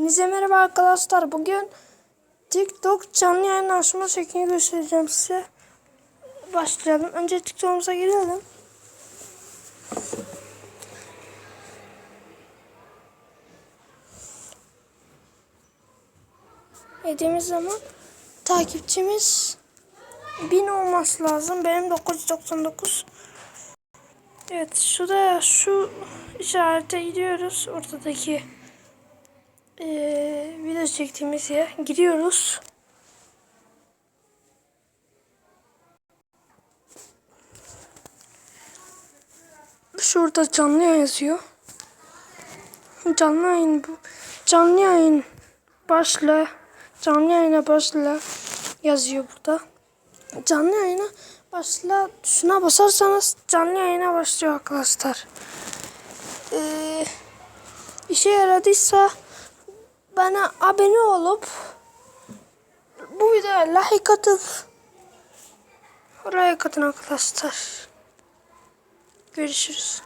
Hepinize merhaba arkadaşlar. Bugün TikTok canlı yayın açma şeklini göstereceğim size. Başlayalım. Önce TikTok'umuza girelim. Dediğimiz zaman takipçimiz 1000 olması lazım. Benim 999. Evet şuraya şu işarete gidiyoruz. Ortadaki eee video çektiğimiz yer. Giriyoruz. Şurada canlı yayın yazıyor. Canlı yayın bu. Canlı yayın başla. Canlı yayına başla yazıyor burada. Canlı yayına başla tuşuna basarsanız canlı yayına başlıyor arkadaşlar. Ee, işe yaradıysa bana abone olup bu videoya like atıp like atın arkadaşlar. Görüşürüz.